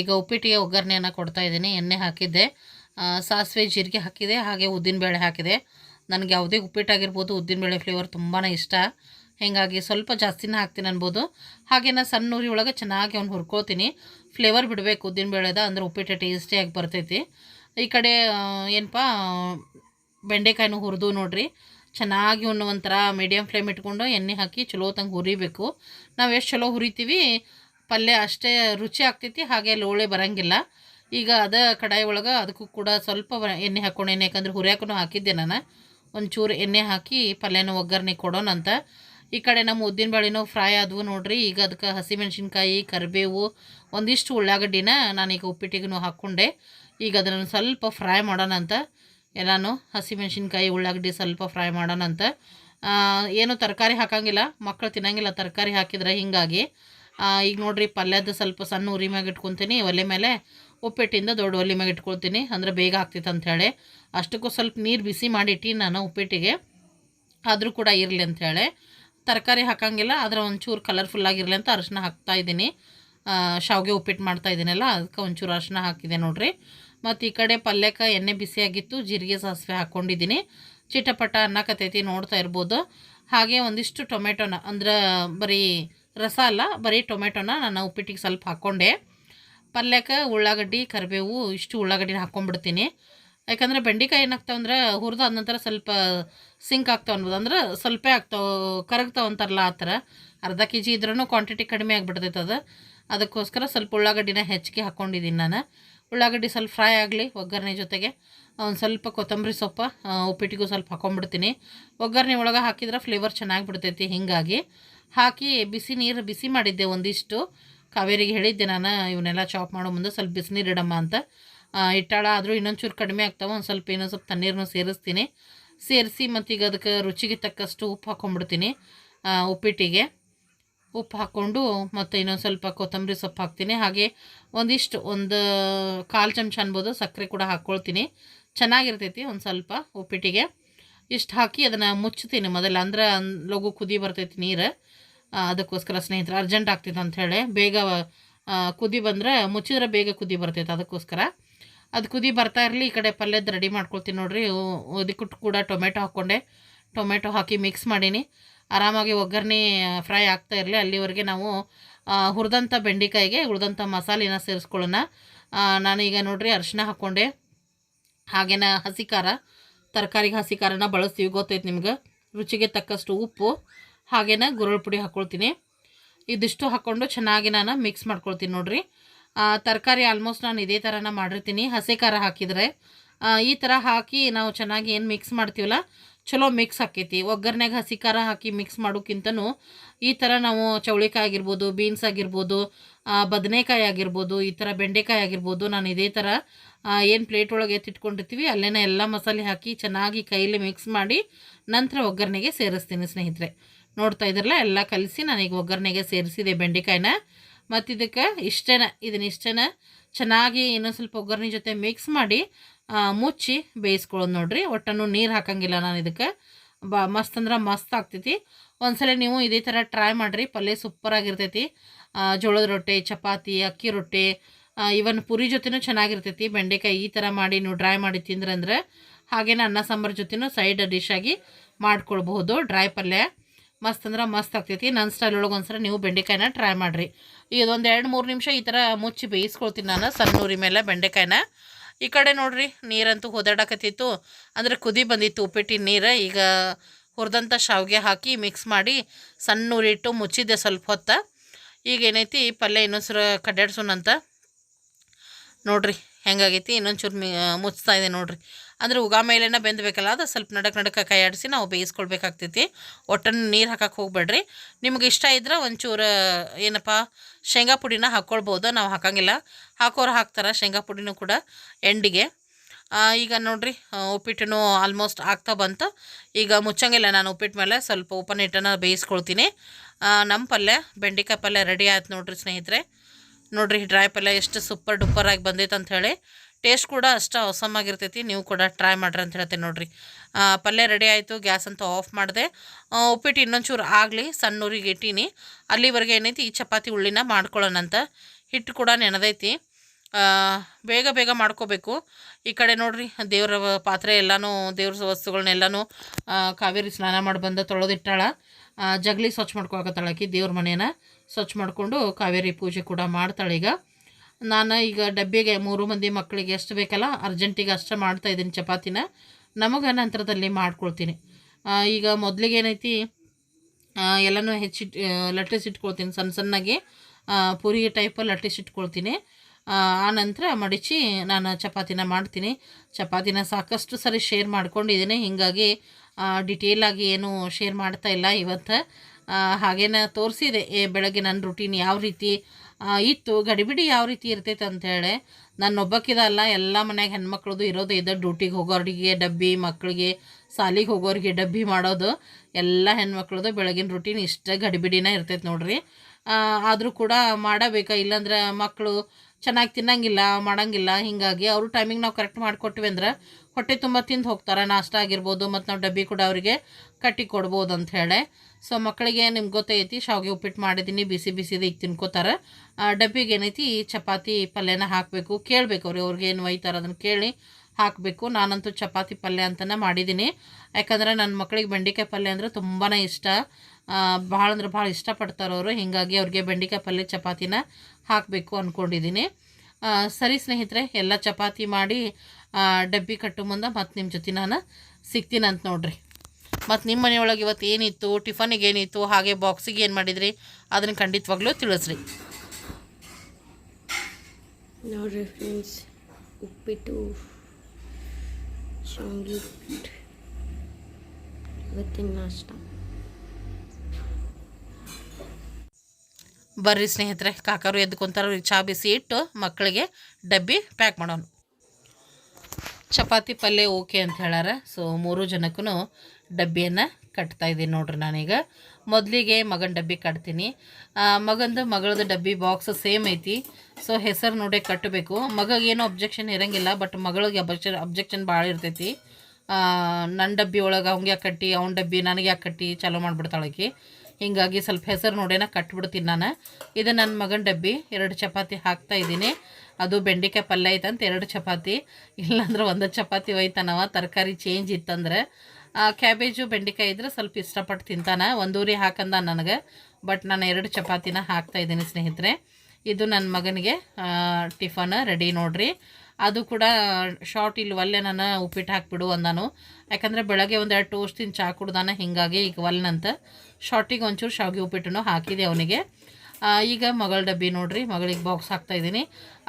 ಈಗ ಉಪ್ಪಿಟ್ಟಿಗೆ ಒಗ್ಗರಣೆಯನ್ನು ಕೊಡ್ತಾ ಇದ್ದೀನಿ, ಎಣ್ಣೆ ಹಾಕಿದ್ದೆ. ಸಾಸಿವೆ ಜೀರಿಗೆ ಹಾಕಿದೆ, ಹಾಗೆ ಉದ್ದಿನಬೇಳೆ ಹಾಕಿದೆ. ನನಗೆ ಯಾವುದೇ ಉಪ್ಪಿಟ್ಟಾಗಿರ್ಬೋದು ಉದ್ದಿನಬೇಳೆ ಫ್ಲೇವರ್ ತುಂಬಾ ಇಷ್ಟ. ಹೀಗಾಗಿ ಸ್ವಲ್ಪ ಜಾಸ್ತಿನೇ ಹಾಕ್ತೀನಿ ಅನ್ಬೋದು. ಹಾಗೆ ನಾನು ಸಣ್ಣ ಉರಿ ಒಳಗೆ ಚೆನ್ನಾಗಿ ಅವ್ನು ಹುರ್ಕೋತೀನಿ. ಫ್ಲೇವರ್ ಬಿಡಬೇಕು ಉದ್ದಿನಬೇಳೆದ ಅಂದ್ರೆ ಉಪ್ಪಿಟ್ಟು ಟೇಸ್ಟಿಯಾಗಿ ಬರ್ತೈತಿ. ಈ ಕಡೆ ಏನಪ್ಪ ಬೆಂಡೆಕಾಯಿನೂ ಹುರಿದು ನೋಡ್ರಿ. ಚೆನ್ನಾಗಿ ಒಂದು ಒಂಥರ ಮೀಡಿಯಮ್ ಫ್ಲೇಮ್ ಇಟ್ಕೊಂಡು ಎಣ್ಣೆ ಹಾಕಿ ಚಲೋ ತಂಗೆ ಹುರಿಬೇಕು. ನಾವು ಎಷ್ಟು ಚಲೋ ಹುರಿತೀವಿ, ಪಲ್ಯ ಅಷ್ಟೇ ರುಚಿ ಆಗ್ತೈತಿ, ಹಾಗೆ ಲೋಳೆ ಬರೋಂಗಿಲ್ಲ. ಈಗ ಅದ ಕಡಾಯಿ ಒಳಗೆ ಅದಕ್ಕೂ ಕೂಡ ಸ್ವಲ್ಪ ಎಣ್ಣೆ ಹಾಕ್ಕೊಂಡು ಎಣ್ಣೆ ಯಾಕಂದ್ರೆ ಹುರಿಯಾಕೂ ಹಾಕಿದ್ದೆ ನಾನು. ಒಂಚೂರು ಎಣ್ಣೆ ಹಾಕಿ ಪಲ್ಯನ ಒಗ್ಗರಣೆ ಕೊಡೋಣ ಅಂತ. ಈ ಕಡೆ ನಮ್ಮ ಉದ್ದಿನ ಬೇಳೆನೂ ಫ್ರೈ ಆದವು ನೋಡ್ರಿ. ಈಗ ಅದಕ್ಕೆ ಹಸಿಮೆಣ್ಸಿನ್ಕಾಯಿ, ಕರಿಬೇವು, ಒಂದಿಷ್ಟು ಉಳ್ಳಾಗಡ್ಡಿನ ನಾನೀಗ ಉಪ್ಪಿಟ್ಟಿಗೂ ಹಾಕ್ಕೊಂಡೆ. ಈಗ ಅದನ್ನು ಸ್ವಲ್ಪ ಫ್ರೈ ಮಾಡೋಣ ಅಂತ. ಎಲ್ಲಾನು ಹಸಿಮೆಣ್ಸಿನ್ಕಾಯಿ ಉಳ್ಳಾಗಡ್ಡಿ ಸ್ವಲ್ಪ ಫ್ರೈ ಮಾಡೋಣ ಅಂತ. ಏನು ತರಕಾರಿ ಹಾಕಂಗಿಲ್ಲ ಮಕ್ಕಳು ತಿನ್ನಂಗಿಲ್ಲ, ತರಕಾರಿ ಹಾಕಿದ್ರೆ ಹಿಂಗಾಗಿ. ಈಗ ನೋಡ್ರಿ ಪಲ್ಯದ ಸ್ವಲ್ಪ ಸಣ್ಣ ಉರಿ ಮ್ಯಾಗ ಇಟ್ಕೊತೀನಿ, ಒಲೆ ಮೇಲೆ ಉಪ್ಪಿಟ್ಟಿಂದ ದೊಡ್ಡ ಒಲೆ ಮ್ಯಾಗ ಇಟ್ಕೊಳ್ತೀನಿ, ಅಂದ್ರೆ ಬೇಗ ಆಗ್ತೈತೆ ಅಂಥೇಳಿ ಅಷ್ಟಕ್ಕೂ ಸ್ವಲ್ಪ ನೀರು ಬಿಸಿ ಮಾಡಿಟ್ಟು ನಾನು ಉಪ್ಪಿಟ್ಟಿಗೆ. ಆದರೂ ಕೂಡ ಇರಲಿ ಅಂಥೇಳಿ ತರಕಾರಿ ಹಾಕಂಗಿಲ್ಲ, ಆದರೆ ಒಂಚೂರು ಕಲರ್ಫುಲ್ ಆಗಿರಲಿ ಅಂತ ಅರಶಿನ ಹಾಕ್ತಾಯಿದ್ದೀನಿ ಶಾವಿಗೆ ಉಪ್ಪಿಟ್ಟು ಮಾಡ್ತಾ ಇದ್ದೀನಲ್ಲ, ಅದಕ್ಕೆ ಒಂಚೂರು ಅರಶಿನ ಹಾಕಿದೆ ನೋಡ್ರಿ. ಮತ್ತು ಈ ಕಡೆ ಪಲ್ಯಕ್ಕೆ ಎಣ್ಣೆ ಬಿಸಿಯಾಗಿತ್ತು, ಜೀರಿಗೆ ಸಾಸಿವೆ ಹಾಕ್ಕೊಂಡಿದ್ದೀನಿ ಚಿಟಪಟ ಅನ್ನಕತ್ತೈತಿ ನೋಡ್ತಾ ಇರ್ಬೋದು. ಹಾಗೆ ಒಂದಿಷ್ಟು ಟೊಮೆಟೊನ, ಅಂದ್ರೆ ಬರೀ ರಸ ಅಲ್ಲ, ಬರೀ ಟೊಮೆಟೊನ ನಾನು ಉಪ್ಪಿಟ್ಟಿಗೆ ಸ್ವಲ್ಪ ಹಾಕ್ಕೊಂಡೆ ಪಲ್ಯಕ್ಕೆ ಉಳ್ಳಾಗಡ್ಡಿ, ಕರಿಬೇವು, ಇಷ್ಟು ಉಳ್ಳಾಗಡ್ಡಿನ ಹಾಕ್ಕೊಂಡ್ಬಿಡ್ತೀನಿ ಯಾಕಂದರೆ ಬೆಂಡೆಕಾಯಿ ಏನಾಗ್ತಾವಂದ್ರೆ ಹುರಿದು ಹುರಿದಾದ ನಂತರ ಸ್ವಲ್ಪ ಸಿಂಕ್ ಆಗ್ತಾವೆ ಅನ್ಬೋದು. ಅಂದ್ರೆ ಸ್ವಲ್ಪ ಆಗ್ತಾವೆ, ಕರಗ್ತಾವೆ ಅಂತಾರಲ್ಲ ಆ ಥರ. ಅರ್ಧ ಕೆ ಜಿ ಇದ್ರೂ ಕ್ವಾಂಟಿಟಿ ಕಡಿಮೆ ಆಗಿಬಿಡ್ತೈತೆ ಅದು. ಅದಕ್ಕೋಸ್ಕರ ಸ್ವಲ್ಪ ಉಳ್ಳಾಗಡ್ಡಿನ ಹೆಚ್ಚಿಗೆ ಹಾಕ್ಕೊಂಡಿದ್ದೀನಿ ನಾನು. ಉಳ್ಳಾಗಡ್ಡಿ ಸ್ವಲ್ಪ ಫ್ರೈ ಆಗಲಿ ಒಗ್ಗರಣೆ ಜೊತೆಗೆ. ಒಂದು ಸ್ವಲ್ಪ ಕೊತ್ತಂಬರಿ ಸೊಪ್ಪು ಉಪ್ಪಿಟ್ಟಿಗೂ ಸ್ವಲ್ಪ ಹಾಕೊಂಡ್ಬಿಡ್ತೀನಿ. ಒಗ್ಗರಣೆ ಒಳಗೆ ಹಾಕಿದ್ರೆ ಫ್ಲೇವರ್ ಚೆನ್ನಾಗಿ ಬಿಡ್ತೈತಿ ಹೀಗಾಗಿ. ಹಾಕಿ ಬಿಸಿ ನೀರು ಬಿಸಿ ಮಾಡಿದ್ದೆ ಒಂದಿಷ್ಟು. ಕಾವೇರಿಗೆ ಹೇಳಿದ್ದೆ ನಾನು ಇವನ್ನೆಲ್ಲ ಚಾಪ್ ಮಾಡೋ ಮುಂದೆ ಸ್ವಲ್ಪ ಬಿಸಿನೀರು ಇಡಮ್ಮ ಅಂತ. ಇಟ್ಟಾಳ ಆದರೂ ಇನ್ನೊಂಚೂರು ಕಡಿಮೆ ಆಗ್ತಾವೆ ಒಂದು ಸ್ವಲ್ಪ ಇನ್ನೊಂದು ಸ್ವಲ್ಪ ತಣ್ಣೀರನ್ನು ಸೇರಿಸ್ತೀನಿ. ಸೇರಿಸಿ ಮತ್ತೀಗ ಅದಕ್ಕೆ ರುಚಿಗೆ ತಕ್ಕಷ್ಟು ಉಪ್ಪು ಹಾಕ್ಕೊಂಡ್ಬಿಡ್ತೀನಿ ಆ, ಉಪ್ಪಿಟ್ಟಿಗೆ. ಉಪ್ಪು ಹಾಕ್ಕೊಂಡು ಮತ್ತು ಇನ್ನೊಂದು ಸ್ವಲ್ಪ ಕೊತ್ತಂಬರಿ ಸೊಪ್ಪು ಹಾಕ್ತೀನಿ. ಹಾಗೆ ಒಂದಿಷ್ಟು ಒಂದು ಕಾಲು ಚಮಚ ಅನ್ಬೋದು ಸಕ್ಕರೆ ಕೂಡ ಹಾಕ್ಕೊಳ್ತೀನಿ ಚೆನ್ನಾಗಿರ್ತೈತಿ ಒಂದು ಸ್ವಲ್ಪ ಉಪ್ಪಿಟ್ಟಿಗೆ. ಇಷ್ಟು ಹಾಕಿ ಅದನ್ನು ಮುಚ್ಚುತ್ತೀನಿ ಮೊದಲು. ಅಂದ್ರೆ ಲಘು ಕುದಿ ಬರ್ತೈತಿ ನೀರು. ಅದಕ್ಕೋಸ್ಕರ ಸ್ನೇಹಿತರೆ, ಅರ್ಜೆಂಟ್ ಆಗ್ತೈತೆ ಅಂಥೇಳಿ ಬೇಗ ಕುದಿ ಬಂದರೆ, ಮುಚ್ಚಿದ್ರೆ ಬೇಗ ಕುದಿ ಬರ್ತೈತೆ ಅದಕ್ಕೋಸ್ಕರ. ಅದು ಕುದಿ ಬರ್ತಾ ಇರಲಿ, ಈ ಕಡೆ ಪಲ್ಯದ ರೆಡಿ ಮಾಡ್ಕೊಳ್ತೀನಿ ನೋಡಿರಿ. ಅದಕ್ಕೂ ಕೂಡ ಟೊಮೆಟೊ ಹಾಕ್ಕೊಂಡೆ. ಟೊಮೆಟೊ ಹಾಕಿ ಮಿಕ್ಸ್ ಮಾಡೀನಿ. ಆರಾಮಾಗಿ ಒಗ್ಗರಣೆ ಫ್ರೈ ಆಗ್ತಾ ಇರಲಿ. ಅಲ್ಲಿವರೆಗೆ ನಾವು ಹುರಿದಂಥ ಬೆಂಡೆಕಾಯಿಗೆ ಹುರಿದಂಥ ಮಸಾಲೆನ ಸೇರಿಸ್ಕೊಳ್ಳೋಣ. ನಾನೀಗ ನೋಡಿರಿ ಅರಿಶಿನ ಹಾಕ್ಕೊಂಡೆ. ಹಾಗೇನ ಹಸಿ ಖಾರ ತರಕಾರಿಗೆ ಹಸಿ ಖಾರನ ಬಳಸ್ತೀವಿ. ಗೊತ್ತೈತೆ ನಿಮ್ಗೆ? ರುಚಿಗೆ ತಕ್ಕಷ್ಟು ಉಪ್ಪು, ಹಾಗೇನ ಗುರಳ್ ಪುಡಿ ಹಾಕ್ಕೊಳ್ತೀನಿ ಇದಿಷ್ಟು ಹಾಕ್ಕೊಂಡು ಚೆನ್ನಾಗಿ ನಾನು ಮಿಕ್ಸ್ ಮಾಡ್ಕೊಳ್ತೀನಿ ನೋಡಿರಿ. ತರಕಾರಿ ಆಲ್ಮೋಸ್ಟ್ ನಾನು ಇದೇ ಥರನ ಮಾಡಿರ್ತೀನಿ. ಹಸಿ ಖಾರ ಹಾಕಿದರೆ ಈ ಥರ ಹಾಕಿ ನಾವು ಚೆನ್ನಾಗಿ ಏನು ಮಿಕ್ಸ್ ಮಾಡ್ತೀವಲ್ಲ ಚಲೋ ಮಿಕ್ಸ್ ಆಕೈತಿ. ಒಗ್ಗರ್ನ್ಯಾಗ ಹಸಿ ಖಾರ ಹಾಕಿ ಮಿಕ್ಸ್ ಮಾಡೋಕ್ಕಿಂತನೂ ಈ ಥರ ನಾವು ಚೌಳಿಕಾಯಿ ಆಗಿರ್ಬೋದು ಬೀನ್ಸ್ ಆಗಿರ್ಬೋದು ಬದನೆಕಾಯಿ ಆಗಿರ್ಬೋದು, ಈ ಥರ ಬೆಂಡೆಕಾಯಿ ಆಗಿರ್ಬೋದು, ನಾನು ಇದೇ ಥರ ಏನು ಪ್ಲೇಟ್ ಒಳಗೆ ಎತ್ತಿಟ್ಕೊಂಡಿರ್ತೀವಿ ಅಲ್ಲೇನೇ ಎಲ್ಲ ಮಸಾಲೆ ಹಾಕಿ ಚೆನ್ನಾಗಿ ಕೈಲಿ ಮಿಕ್ಸ್ ಮಾಡಿ ನಂತರ ಒಗ್ಗರಣೆಗೆ ಸೇರಿಸ್ತೀನಿ ಸ್ನೇಹಿತರೆ. ನೋಡ್ತಾ ಇದ್ರಲ್ಲ, ಎಲ್ಲ ಕಲಿಸಿ ನಾನೀಗ ಒಗ್ಗರಣೆಗೆ ಸೇರಿಸಿದೆ ಬೆಂಡೆಕಾಯಿನ. ಮತ್ತು ಇದಕ್ಕೆ ಇಷ್ಟೇನ ಇದನ್ನ ಇಷ್ಟೇನ ಚೆನ್ನಾಗಿ ಇನ್ನೊಂದು ಸ್ವಲ್ಪ ಒಗ್ಗರಣೆ ಜೊತೆ ಮಿಕ್ಸ್ ಮಾಡಿ ಮುಚ್ಚಿ ಬೇಯಿಸ್ಕೊಳ್ಳೋದು ನೋಡ್ರಿ. ಒಟ್ಟನ್ನು ನೀರು ಹಾಕಂಗಿಲ್ಲ ನಾನು ಇದಕ್ಕೆ. ಬಾ, ಮಸ್ತ್ ಅಂದ್ರೆ ಮಸ್ತ್ ಆಗ್ತೈತಿ. ಒಂದ್ಸಲ ನೀವು ಇದೇ ಥರ ಟ್ರೈ ಮಾಡಿರಿ. ಪಲ್ಯ ಸೂಪರಾಗಿರ್ತೈತಿ ಜೋಳದ ರೊಟ್ಟಿ, ಚಪಾತಿ, ಅಕ್ಕಿ ರೊಟ್ಟಿ ಇವನ್ ಪುರಿ ಜೊತೆನೂ ಚೆನ್ನಾಗಿರ್ತೈತಿ. ಬೆಂಡೆಕಾಯಿ ಈ ಥರ ಮಾಡಿ ನೀವು ಡ್ರೈ ಮಾಡಿ ತಿಂದ್ರಂದ್ರೆ ಹಾಗೇನೆ ಅನ್ನ, ಸಾಂಬಾರು ಜೊತೆನೂ ಸೈಡ್ ಡಿಶ್ ಆಗಿ ಮಾಡ್ಕೊಳ್ಬಹುದು. ಡ್ರೈ ಪಲ್ಯ ಮಸ್ತ್ ಅಂದ್ರೆ ಮಸ್ತ್ ಆಗ್ತೈತಿ. ನನ್ನ ಸ್ಟೈಲ್ ಒಳಗೆ ಒಂದ್ಸಲ ನೀವು ಬೆಂಡೆಕಾಯಿನ ಟ್ರೈ ಮಾಡಿರಿ. ಇದೊಂದು ಎರಡು ಮೂರು ನಿಮಿಷ ಈ ಥರ ಮುಚ್ಚಿ ಬೇಯಿಸ್ಕೊಳ್ತೀನಿ ನಾನು. ಸಣ್ಣ ಮೇಲೆ ಬೆಂಡೆಕಾಯಿನ ಈ ಕಡೆ ನೋಡ್ರಿ, ನೀರಂತೂ ಹೋದಾಡಕತ್ತಿತ್ತು ಅಂದರೆ ಕುದಿ ಬಂದಿತ್ತು ಉಪ್ಪಿಟ್ಟಿನ ನೀರು. ಈಗ ಹುರಿದಂಥ ಶಾವಿಗೆ ಹಾಕಿ ಮಿಕ್ಸ್ ಮಾಡಿ ಸಣ್ಣ ಉರಿಟ್ಟು ಮುಚ್ಚಿದ್ದೆ ಸ್ವಲ್ಪ ಹೊತ್ತು. ಈಗ ಏನೈತಿ ಪಲ್ಯ ಇನ್ನೊಂದ್ಸರ ಕಡ್ಡಾಡ್ಸೋಣಂತ ನೋಡ್ರಿ, ಹೆಂಗಾಗೈತಿ ಇನ್ನೊಂಚೂರು ಮಿ, ಮುಚ್ತಾ ಇದೆ ನೋಡ್ರಿ. ಅಂದರೆ ಉಗಾ ಮೇಲೆನ ಬೆಂದಬೇಕಲ್ಲ ಅದು ಸ್ವಲ್ಪ ನಡಕ್ ನಡಕ ಕೈ ಆಡಿಸಿ ನಾವು ಬೇಯಿಸ್ಕೊಳ್ಬೇಕಾಗ್ತೈತಿ. ಒಟ್ಟನ್ನು ನೀರು ಹಾಕಕ್ಕೆ ಹೋಗ್ಬೇಡ್ರಿ. ನಿಮ್ಗೆ ಇಷ್ಟ ಇದ್ರೆ ಒಂಚೂರು, ಏನಪ್ಪ, ಶೇಂಗಾ ಪುಡಿನ ಹಾಕ್ಕೊಳ್ಬೋದು ನಾವು ಹಾಕಂಗಿಲ್ಲ. ಹಾಕೋರು ಹಾಕ್ತಾರೆ ಶೇಂಗಾ ಪುಡಿನೂ ಕೂಡ ಎಂಡಿಗೆ. ಈಗ ನೋಡಿರಿ ಉಪ್ಪಿಟ್ಟನು ಆಲ್ಮೋಸ್ಟ್ ಆಗ್ತಾ ಬಂತು. ಈಗ ಮುಚ್ಚಂಗಿಲ್ಲ ನಾನು ಉಪ್ಪಿಟ್ಟು ಮೇಲೆ, ಸ್ವಲ್ಪ ಓಪನ್ ಹಿಟ್ಟನ್ನು ಬೇಯಿಸ್ಕೊಳ್ತೀನಿ. ನಮ್ಮ ಪಲ್ಯ, ಬೆಂಡೆಕಾಯಿ ಪಲ್ಯ ರೆಡಿ ಆಯ್ತು ನೋಡಿರಿ ಸ್ನೇಹಿತರೆ. ನೋಡಿರಿ ಡ್ರೈ ಪಲ್ಯ ಎಷ್ಟು ಸೂಪರ್ ಡೂಪರ್ ಆಗಿ ಬಂದೈತೆ ಅಂತ ಹೇಳಿ ಟೇಸ್ಟ್ ಕೂಡ ಅಷ್ಟು ಅವಸಮಾಗಿರ್ತೈತಿ ನೀವು ಕೂಡ ಟ್ರೈ ಮಾಡ್ರಿ ಅಂತ ಹೇಳ್ತೀನಿ ನೋಡಿರಿ. ಪಲ್ಯ ರೆಡಿ ಆಯಿತು, ಗ್ಯಾಸ್ ಅಂತ ಆಫ್ ಮಾಡಿದೆ. ಉಪ್ಪಿಟ್ಟು ಇನ್ನೊಂಚೂರು ಆಗಲಿ ಸಣ್ಣೂರಿಗೆ ಇಟ್ಟೀನಿ. ಅಲ್ಲಿವರೆಗೆ ಏನೈತಿ, ಈ ಚಪಾತಿ ಉಳ್ಳಿನ ಮಾಡ್ಕೊಳ್ಳೋಣಂತ ಹಿಟ್ಟು ಕೂಡ ನೆನೆದೈತಿ. ಬೇಗ ಬೇಗ ಮಾಡ್ಕೋಬೇಕು. ಈ ಕಡೆ ನೋಡ್ರಿ, ದೇವ್ರ ಪಾತ್ರೆ ಎಲ್ಲನೂ, ದೇವ್ರ ವಸ್ತುಗಳನ್ನೆಲ್ಲನೂ ಕಾವೇರಿ ಸ್ನಾನ ಮಾಡಿ ಬಂದು ತೊಳೆದಿಟ್ಟಾಳ. ಜಗಲಿ ಸ್ವಚ್ಛ ಮಾಡ್ಕೊಳಕತ್ತಾಳ ಆಕಿ ದೇವ್ರ ಮನೇನ ಸ್ವಚ್ಛ ಮಾಡಿಕೊಂಡು ಕಾವೇರಿ ಪೂಜೆ ಕೂಡ ಮಾಡ್ತಾಳೆ ಈಗ. ನಾನು ಈಗ ಡಬ್ಬಿಗೆ ಮೂರು ಮಂದಿ ಮಕ್ಕಳಿಗೆ ಎಷ್ಟು ಬೇಕಲ್ಲ, ಅರ್ಜೆಂಟಿಗೆ ಅಷ್ಟೇ ಮಾಡ್ತಾ ಇದ್ದೀನಿ ಚಪಾತಿನ. ನಮಗೆ ನಂತರದಲ್ಲಿ ಮಾಡ್ಕೊಳ್ತೀನಿ. ಈಗ ಮೊದಲಿಗೆ ಏನೈತಿ ಎಲ್ಲನೂ ಹೆಚ್ಚಿಟ್ಟು ಲಟ್ಟಿಸಿಟ್ಕೊಳ್ತೀನಿ ಸಣ್ಣ ಸಣ್ಣಗೆ. ಪೂರಿ ಟೈಪ್ ಲಟ್ಟಿಸಿಟ್ಕೊಳ್ತೀನಿ ಆ ನಂತರ ಮಡಿಚಿ ನಾನು ಚಪಾತಿನ ಮಾಡ್ತೀನಿ. ಚಪಾತಿನ ಸಾಕಷ್ಟು ಸರಿ ಶೇರ್ ಮಾಡ್ಕೊಂಡಿದ್ದೀನಿ. ಹೀಗಾಗಿ ಡಿಟೇಲಾಗಿ ಏನು ಶೇರ್ ಮಾಡ್ತಾ ಇಲ್ಲ ಇವತ್ತು. ಹಾಗೇನ ತೋರಿಸಿದೆ ಬೆಳಗ್ಗೆ ನನ್ನ ರುಟೀನ್ ಯಾವ ರೀತಿ ಇತ್ತು. ಗಡಿಬಿಡಿ ಯಾವ ರೀತಿ ಇರ್ತೈತೆ ಅಂಥೇಳಿ ನಾನು ಒಬ್ಬಕ್ಕಿದಲ್ಲ ಎಲ್ಲ ಮನ್ಯಾಗ ಹೆಣ್ಮಕ್ಳದು ಇರೋದು ಇದೆ. ಡ್ಯೂಟಿಗೆ ಹೋಗೋರಿಗೆ ಡಬ್ಬಿ ಮಕ್ಕಳಿಗೆ ಸಾಲಿಗೆ ಹೋಗೋರಿಗೆ ಡಬ್ಬಿ ಮಾಡೋದು, ಎಲ್ಲ ಹೆಣ್ಮಕ್ಳದು ಬೆಳಗಿನ ರೂಟೀನ್ ಇಷ್ಟ ಗಡಿಬಿಡಿನ ಇರ್ತೈತೆ ನೋಡ್ರಿ. ಆದರೂ ಕೂಡ ಮಾಡಬೇಕಾ, ಇಲ್ಲಾಂದ್ರೆ ಮಕ್ಕಳು ಚೆನ್ನಾಗಿ ತಿನ್ನಂಗಿಲ್ಲ, ಮಾಡಂಗಿಲ್ಲ, ಹೀಗಾಗಿ ಅವರು ಟೈಮಿಂಗ್ ನಾವು ಕರೆಕ್ಟ್ ಮಾಡಿಕೊಟ್ವಿ ಅಂದ್ರೆ ಹೊಟ್ಟೆ ತುಂಬ ತಿಂದು ಹೋಗ್ತಾರೆ, ನಾಷ್ಟ ಆಗಿರ್ಬೋದು, ಮತ್ತು ನಾವು ಡಬ್ಬಿ ಕೂಡ ಅವರಿಗೆ ಕಟ್ಟಿ ಕೊಡ್ಬೋದು ಅಂತ ಹೇಳಿ. ಸೊ ಮಕ್ಕಳಿಗೆ ನಿಮ್ಗೆ ಗೊತ್ತೈತಿ, ಶಾವಿಗೆ ಉಪ್ಪಿಟ್ಟು ಮಾಡಿದ್ದೀನಿ ಬಿಸಿ ಬಿಸಿದು ಈಗ ತಿನ್ಕೋತಾರೆ. ಡಬ್ಬಿಗೆ ಏನೈತಿ, ಚಪಾತಿ ಪಲ್ಯನ ಹಾಕಬೇಕು, ಕೇಳಬೇಕು ಅವ್ರಿಗೆ ಅವ್ರಿಗೆ ಏನು ಒಯ್ತಾರೆ ಅದನ್ನು ಕೇಳಿ ಹಾಕಬೇಕು. ನಾನಂತೂ ಚಪಾತಿ ಪಲ್ಯ ಅಂತಲೇ ಮಾಡಿದ್ದೀನಿ ಯಾಕಂದರೆ ನನ್ನ ಮಕ್ಕಳಿಗೆ ಬೆಂಡೆಕಾಯಿ ಪಲ್ಯ ಅಂದರೆ ತುಂಬಾ ಇಷ್ಟ. ಭಾಳ ಅಂದ್ರೆ ಭಾಳ ಇಷ್ಟಪಡ್ತಾರೆ ಅವರು, ಹೀಗಾಗಿ ಅವ್ರಿಗೆ ಬೆಂಡೆಕಾಯಿ ಪಲ್ಯ ಚಪಾತಿನ ಹಾಕಬೇಕು ಅಂದ್ಕೊಂಡಿದ್ದೀನಿ ಸರಿ ಸ್ನೇಹಿತರೆ, ಎಲ್ಲ ಚಪಾತಿ ಮಾಡಿ ಡಬ್ಬಿ ಕಟ್ಟೋ ಮುಂದೆ ಮತ್ತು ನಿಮ್ಮ ಜೊತೆ ನಾನು ಸಿಗ್ತೀನಂತ ನೋಡ್ರಿ. ಮತ್ತು ನಿಮ್ಮ ಮನೆಯೊಳಗೆ ಇವತ್ತು ಏನಿತ್ತು ಟಿಫನಿಗೆ ಏನಿತ್ತು ಹಾಗೆ ಬಾಕ್ಸಿಗೆ ಏನು ಮಾಡಿದ್ರಿ ಅದನ್ನು ಖಂಡಿತವಾಗ್ಲೂ ತಿಳಿಸ್ರಿ. ನೋಡ್ರಿ ಫ್ರೆಂಡ್ಸ್ ಉಪ್ಪಿಟ್ಟು ಶಾವಿಗೆ ಉಪ್ಪಿಟ್ಟು ಇವತ್ತಿನ ನಾಷ್ಟ. ಬರ್ರಿ ಸ್ನೇಹಿತರೆ ಕಾಕರು ಎದ್ದುಕೊಂತಾರೆ ಚಾ ಚಹಾ ಬಿಸಿ ಇಟ್ಟು ಮಕ್ಕಳಿಗೆ ಡಬ್ಬಿ ಪ್ಯಾಕ್ ಮಾಡೋಣ. ಚಪಾತಿ ಪಲ್ಯ ಓಕೆ ಅಂತ ಹೇಳಾರ. ಸೊ ಮೂರು ಜನಕ್ಕೂ ಡಬ್ಬಿಯನ್ನು ಕಟ್ತಾ ಇದ್ದೀನಿ ನೋಡ್ರಿ ನಾನೀಗ. ಮೊದಲಿಗೆ ಮಗನ ಡಬ್ಬಿ ಕಟ್ತೀನಿ. ಮಗಂದು ಮಗಳದು ಡಬ್ಬಿ ಬಾಕ್ಸ್ ಸೇಮ್ ಐತಿ. ಸೊ ಹೆಸರು ನೋಡಿ ಕಟ್ಟಬೇಕು. ಮಗಗೇನು ಅಬ್ಜೆಕ್ಷನ್ ಇರಂಗಿಲ್ಲ ಬಟ್ ಮಗಳಿಗೆ ಅಬ್ಜೆಕ್ಷನ್ ಅಬ್ಜೆಕ್ಷನ್ ಭಾಳ ಇರ್ತೈತಿ. ನನ್ನ ಡಬ್ಬಿ ಒಳಗೆ ಅವ್ನಿಗೆ ಯಾಕೆ ಕಟ್ಟಿ, ಅವ್ನ ಡಬ್ಬಿ ನನಗೆ ಕಟ್ಟಿ, ಚಾಲೂ ಮಾಡಿಬಿಡ್ತಾಳಕ್ಕೆ ಹೀಗಾಗಿ ಹಿಂಗಾಗಿ ಸ್ವಲ್ಪ ಹೆಸರು ನೋಡೇನ ಕಟ್ಬಿಡ್ತೀನಿ ನಾನು. ಇದು ನನ್ನ ಮಗನ ಡಬ್ಬಿ. ಎರಡು ಚಪಾತಿ ಹಾಕ್ತಾ ಇದ್ದೀನಿ. ಅದು ಬೆಂಡೆಕಾಯಿ ಪಲ್ಯ ಐತಂತ ಎರಡು ಚಪಾತಿ, ಇಲ್ಲಾಂದ್ರೆ ಒಂದು ಚಪಾತಿ ಒಯ್ತಾನವ, ತರಕಾರಿ ಚೇಂಜ್ ಇತ್ತಂದ್ರೆ ಕ್ಯಾಬೇಜು ಬೆಂಡೆಕಾಯಿ ಇದ್ರೆ ಸ್ವಲ್ಪ ಇಷ್ಟಪಟ್ಟು ತಿಂತಾನೆ. ಒಂದೂರಿ ಹಾಕಂದ ನನಗೆ ಬಟ್ ನಾನು ಎರಡು ಚಪಾತಿನ ಹಾಕ್ತಾ ಇದ್ದೀನಿ ಸ್ನೇಹಿತರೆ. ಇದು ನನ್ನ ಮಗನಿಗೆ ಟಿಫನ್ ರೆಡಿ ನೋಡ್ರಿ. ಅದು ಕೂಡ ಶಾರ್ಟ್ ಇಲ್ವಲ್ಲೇ ನಾನು ಉಪ್ಪಿಟ್ಟು ಹಾಕ್ಬಿಡು ಅಂದಾನು. ಯಾಕಂದರೆ ಬೆಳಗ್ಗೆ ಒಂದೆರಡು ಟೋಸ್ಟ್ ತಿಂದು ಚಾ ಕುಡ್ದಾನ, ಹಿಂಗಾಗಿ ಈಗ ಒಲ್ನಂತ. ಶಾರ್ಟಿಗೆ ಒಂಚೂರು ಶಾವಿಗೆ ಉಪ್ಪಿಟ್ಟು ಹಾಕಿದೆ ಅವನಿಗೆ. ಈಗ ಮಗಳ ಡಬ್ಬಿ ನೋಡ್ರಿ ಮಗಳಿಗೆ ಬಾಕ್ಸ್ ಹಾಕ್ತಾ ಇದ್ದೀನಿ.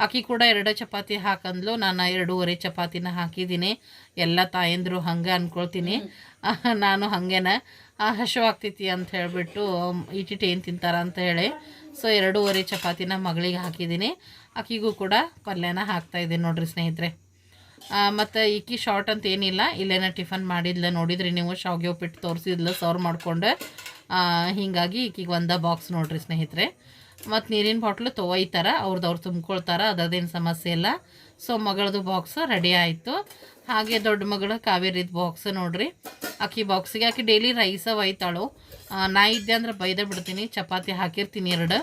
ಆಕಿ ಕೂಡ ಎರಡು ಚಪಾತಿ ಹಾಕಂದ್ಲು ನಾನು ಎರಡೂವರೆ ಚಪಾತಿನ ಹಾಕಿದ್ದೀನಿ. ಎಲ್ಲ ತಾಯಂದರು ಹಂಗೆ ಅಂದ್ಕೊಳ್ತೀನಿ ನಾನು ಹಾಗೇನ ಹಶು ಆಗ್ತೈತಿ ಅಂತ ಹೇಳಿಬಿಟ್ಟು ಈಟಿಟ್ ಏನು ತಿಂತಾರ ಅಂತ ಹೇಳಿ ಸೊ ಎರಡೂವರೆ ಚಪಾತಿನ ಮಗಳಿಗೆ ಹಾಕಿದ್ದೀನಿ. ಆಕಿಗೂ ಕೂಡ ಪಲ್ಯನ ಹಾಕ್ತಾಯಿದ್ದೀನಿ ನೋಡ್ರಿ ಸ್ನೇಹಿತರೆ. ಮತ್ತು ಈಕಿ ಶಾರ್ಟ್ ಅಂತ ಏನಿಲ್ಲ ಇಲ್ಲೇನ ಟಿಫನ್ ಮಾಡಿದ್ಲ ನೋಡಿದ್ರಿ ನೀವು ಶಾವ್ಗೆ ಉಪ್ಪಿಟ್ಟು ತೋರಿಸಿದ್ಲು ಸರ್ವ್ ಮಾಡ್ಕೊಂಡು. ಆ, ಹೀಗಾಗಿ ಈಕಿಗೆ ಒಂದ ಬಾಕ್ಸ್ ನೋಡ್ರಿ ಸ್ನೇಹಿತರೆ. ಮತ್ತು ನೀರಿನ ಬಾಟ್ಲು ತೊಗೊಯ್ತಾರ ಅವ್ರದ್ದು ಅವ್ರು ತುಂಬ್ಕೊಳ್ತಾರ ಅದೇನು ಸಮಸ್ಯೆ ಇಲ್ಲ. ಸೊ ಮಗಳದು ಬಾಕ್ಸ್ ರೆಡಿ ಆಯಿತು. ಹಾಗೆ ದೊಡ್ಡ ಮಗಳು ಕಾವೇರಿದ ಬಾಕ್ಸ್ ನೋಡ್ರಿ. ಆಕಿ ಬಾಕ್ಸಿಗೆ ಆಕಿ ಡೈಲಿ ರೈಸ ಒಯ್ತಾಳು. ನಾ ಇದ್ದೆ ಅಂದ್ರೆ ಬೈದ ಬಿಡ್ತೀನಿ, ಚಪಾತಿ ಹಾಕಿರ್ತೀನಿ ಎರಡು.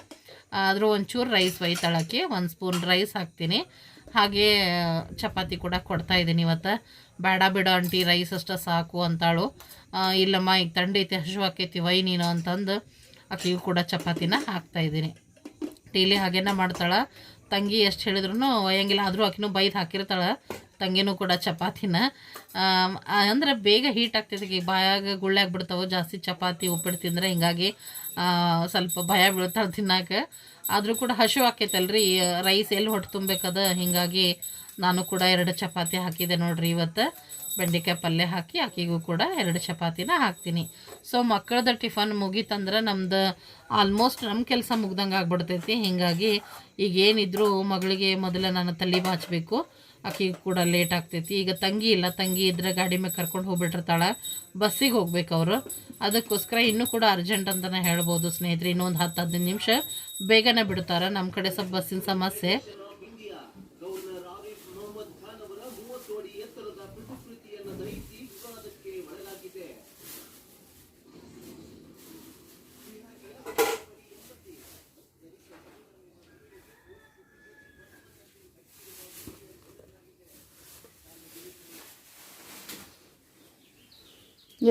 ಆದರೂ ಒಂಚೂರು ರೈಸ್ ಒಯ್ತಾಳಕ್ಕೆ ಒಂದು ಸ್ಪೂನ್ ರೈಸ್ ಹಾಕ್ತೀನಿ. ಹಾಗೆ ಚಪಾತಿ ಕೂಡ ಕೊಡ್ತಾ ಇದ್ದೀನಿ ಇವತ್ತು. ಬೇಡ ಬಿಡ ಆಂಟಿ, ರೈಸ್ ಅಷ್ಟೇ ಸಾಕು ಅಂತಾಳು. ಇಲ್ಲಮ್ಮ, ಈಗ ತಂಡೈತಿ ಹಸು ಹಾಕೈತಿ ವೈ ನೀನು ಅಂತಂದು ಆಕೆಗೂ ಕೂಡ ಚಪಾತಿನ ಹಾಕ್ತಾ ಇದ್ದೀನಿ. ಡೈಲಿ ಹಾಗೇನ ಮಾಡ್ತಾಳೆ. ತಂಗಿ ಎಷ್ಟು ಹೇಳಿದ್ರು ಒಯ್ಯಂಗಿಲ್ಲ, ಆದರೂ ಆಕಿನೂ ಬೈದು ಹಾಕಿರ್ತಾಳೆ. ತಂಗಿನೂ ಕೂಡ ಚಪಾತಿನ. ಅಂದ್ರೆ ಬೇಗ ಹೀಟ್ ಆಗ್ತೈತಿ ಈಗ ಬಾಯಾಗ ಗುಳ್ಳೆ ಬಿಡ್ತಾವೆ ಜಾಸ್ತಿ ಚಪಾತಿ, ಉಪ್ಪಿಟ್ಟು ತಿಂದ್ರೆ ಹಿಂಗಾಗಿ ಸ್ವಲ್ಪ ಭಯ ಬೀಳ್ತಾಳೆ ತಿನ್ನಕ್ಕೆ ಆದರೂ ಕೂಡ ಹಶು ಆಕೈತಲ್ರಿ ರೈಸ್ ಎಲ್ಲಿ ಹೊಟ್ಟೆ ತುಂಬಬೇಕದ? ಹಿಂಗಾಗಿ ನಾನು ಕೂಡ ಎರಡು ಚಪಾತಿ ಹಾಕಿದೆ ನೋಡ್ರಿ ಇವತ್ತು. ಬೆಂಡೆಕಾಯಿ ಪಲ್ಯ ಹಾಕಿ ಆಕೆಗೂ ಕೂಡ ಎರಡು ಚಪಾತಿನ ಹಾಕ್ತೀನಿ. ಸೊ ಮಕ್ಕಳದ ಟಿಫನ್ ಮುಗೀತಂದ್ರೆ ನಮ್ದು ಆಲ್ಮೋಸ್ಟ್ ನಮ್ಮ ಕೆಲಸ ಮುಗ್ದಂಗೆ ಆಗ್ಬಿಡ್ತೈತಿ. ಹಿಂಗಾಗಿ ಈಗ ಏನಿದ್ರು ಮಗಳಿಗೆ ಮೊದಲು ನಾನು ತಲೆ ಬಾಚಬೇಕು. ಆಕಿಗೆ ಕೂಡ ಲೇಟ್ ಆಗ್ತೈತಿ. ಈಗ ತಂಗಿ ಇಲ್ಲ, ತಂಗಿ ಇದ್ರೆ ಗಾಡಿ ಮೇಲೆ ಕರ್ಕೊಂಡು ಹೋಗ್ಬಿಟ್ಟಿರ್ತಾಳೆ. ಬಸ್ಸಿಗೆ ಹೋಗ್ಬೇಕು ಅವರು. ಅದಕ್ಕೋಸ್ಕರ ಇನ್ನೂ ಕೂಡ ಅರ್ಜೆಂಟ್ ಅಂತಲೇ ಹೇಳ್ಬೋದು ಸ್ನೇಹಿತರೆ, ಇನ್ನೊಂದು ಹತ್ತು ಹದಿನೈದು ನಿಮಿಷ ಬೇಗನೆ ಬಿಡ್ತಾರೆ. ನಮ್ಮ ಕಡೆ ಸ್ವಲ್ಪ ಬಸ್ಸಿನ ಸಮಸ್ಯೆ.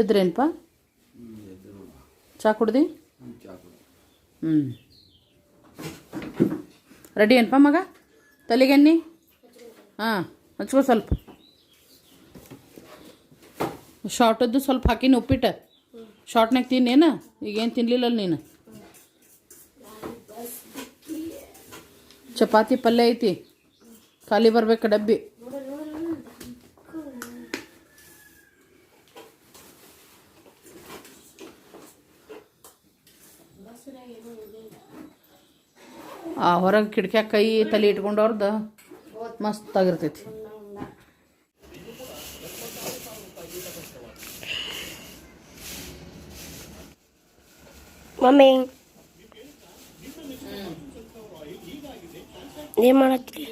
ಎದ್ರೇನಪ್ಪ ಚಾ ಕುಡ್ದು? ಹ್ಞೂ ರೆಡಿ ಏನಪ್ಪ ಮಗ? ತಲೆಗೆನ್ನಿ ಹಾಂ, ಹಚ್ಕೋ ಸ್ವಲ್ಪ. ಶಾರ್ಟದ್ದು ಸ್ವಲ್ಪ ಹಾಕಿನಿ ಉಪ್ಪಿಟ್ಟು. ಶಾರ್ಟ್ನಾಗ ತಿನ್ನೇನು ಈಗೇನು ತಿನ್ಲಿಲ್ಲಲ್ಲ ನೀನು? ಚಪಾತಿ ಪಲ್ಯ ಐತಿ. ಖಾಲಿ ಬರ್ಬೇಕು ಡಬ್ಬಿ ಆ ಹೊರಗೆ ಕಿಡ್ಕ್ಯಾಗ ಕೈ ತಲೆ ಇಟ್ಕೊಂಡವ್ರದ್ದು ಮಸ್ತ್ ಆಗಿರ್ತೈತಿ ಮಮ್ಮಿ. ಏನ್ ಮಾಡತ್ತಿ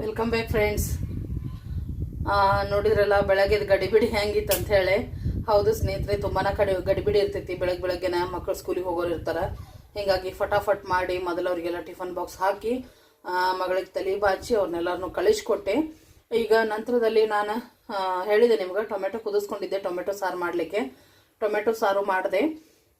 ವೆಲ್ಕಮ್ ಬ್ಯಾಕ್ ಫ್ರೆಂಡ್ಸ್. ನೋಡಿದ್ರಲ್ಲ ಬೆಳಗ್ಗೆ ಗಡಿಬಿಡಿ ಹೆಂಗಿತ್ತು ಅಂತ ಹೇಳಿ. ಹೌದು ಸ್ನೇಹಿತರೆ ತುಂಬಾ ಕಡಿ, ಗಡಿಬಿಡಿ ಇರ್ತೈತಿ ಬೆಳಗ್ಗೆ ಬೆಳಗ್ಗೆನ. ಮಕ್ಕಳು ಸ್ಕೂಲಿಗೆ ಹೋಗೋರು ಇರ್ತಾರ. ಹಿಂಗಾಗಿ ಫಟಾಫಟ್ ಮಾಡಿ ಮೊದಲು ಅವರಿಗೆಲ್ಲ ಟಿಫನ್ ಬಾಕ್ಸ್ ಹಾಕಿ ಮಗಳಿಗೆ ತಲೆ ಬಾಚಿ ಅವ್ರನ್ನೆಲ್ಲರನ್ನು ಕಳಿಸ್ಕೊಟ್ಟೆ. ಈಗ ನಂತರದಲ್ಲಿ ನಾನು ಹೇಳಿದೆ ನಿಮ್ಗೆ, ಟೊಮೆಟೊ ಕುದಿಸ್ಕೊಂಡಿದ್ದೆ. ಟೊಮೆಟೊ ಸಾರು ಮಾಡಲಿಕ್ಕೆ. ಟೊಮೆಟೊ ಸಾರು ಮಾಡಿದೆ.